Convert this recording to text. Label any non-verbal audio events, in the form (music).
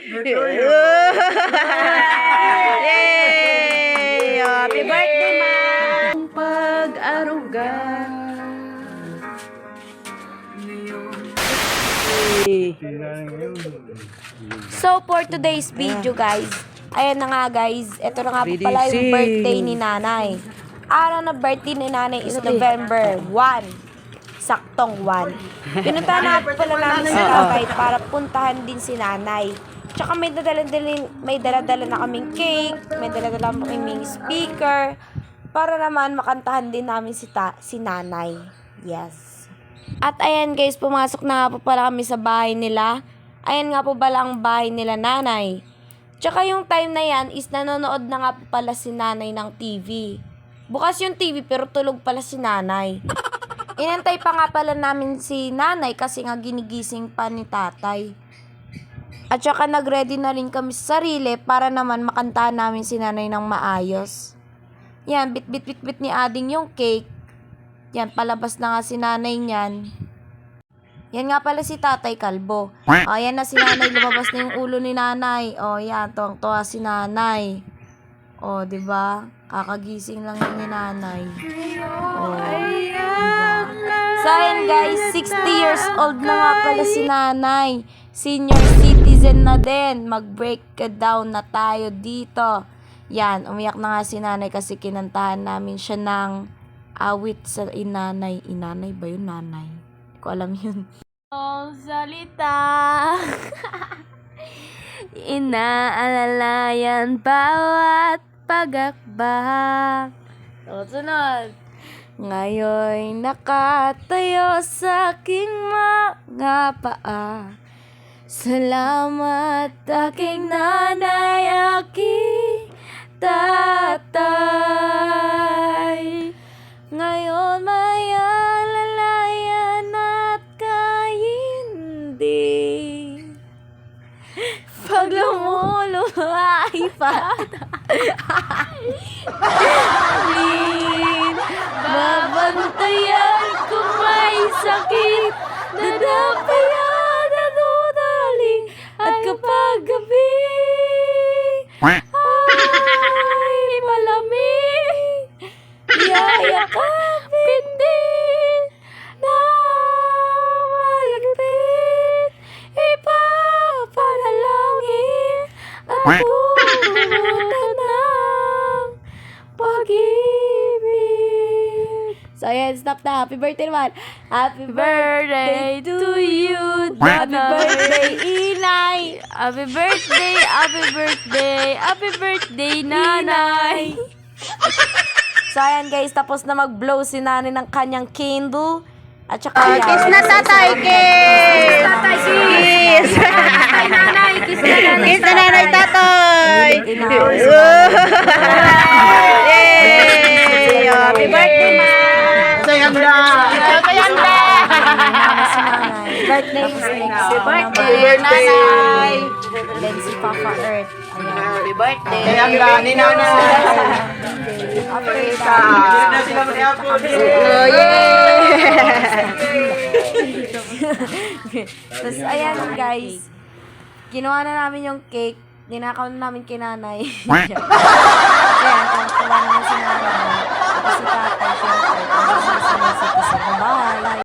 (laughs) Yay! Happy birthday, ma! Pag-aruga. So, for today's video, guys, ayan na nga, guys. Ito na nga po pala yung birthday ni nanay. Araw na birthday ni nanay is November 1. Saktong 1. Pinuntahan na po pala namin si tatay para puntahan din si nanay. Tsaka may dadala may dala-dala na kaming cake, may dala-dala kaming speaker para naman makantahan din namin si ta si nanay. Yes. At ayan guys, pumasok na nga po pala kami sa bahay nila. Ayan nga po pala ang bahay nila nanay. Tsaka yung time na yan is nanonood na nga po pala si nanay ng TV. Bukas yung TV pero tulog pala si nanay. Inantay pa nga pala namin si nanay kasi nga ginigising pa ni tatay. At saka nag-ready na rin kami sa sarili para naman makantahan namin si nanay ng maayos. Yan, bit-bit-bit-bit ni Ading yung cake. Yan, palabas na nga si nanay niyan. Yan nga pala si Tatay Kalbo. O, yan na si nanay. Lumabas na yung ulo ni nanay. O, yan. Tuwang-tuwa si nanay. O, di ba? Kakagising lang yun ni nanay. O, diba? So, ayan guys. 60 years old na nga pala si nanay. Senior citizen na din. Mag-break down na tayo dito. Yan, umiyak na nga si nanay kasi kinantahan namin siya ng awit sa inanay. Inanay ba yun? Nanay. Hindi ko alam yun. (laughs) Oh, salita. (laughs) Inaalalayan bawat pagakbak. O, sunod. Ngayon nakatayo sa aking mga paa. Salamat aking nanay, aking tatay. Ngayon may alalayan at kaindi. Pag lumuluhay pa. (laughs) At butan ng pag-ibig. So, ayan, stop na. Happy birthday naman. Happy birthday to you. Happy birthday, Inay. Happy birthday, happy birthday, happy birthday, Nanay. (laughs) so, ayan guys, tapos na mag-blow si nanay ng kanyang candle. At saka, Ah, kiss na tatay, kiss! Tatay, Kiss! (laughs) (laughs) Inaaway si Yay! Happy birthday, ma! Sayang na! Birthday is next. Happy birthday, birthday. nanay! Then si Papa Earth. Happy birthday! Sayang na, ni nanay! Mag-apple. Oh, yay! (laughs) Tapos ayan guys, ginawa na namin yung cake. Ninakaw na namin kay nanay. ayan, tuwa naman si nanay. Tapos si tatay, syempre. Tapos si sa bahay.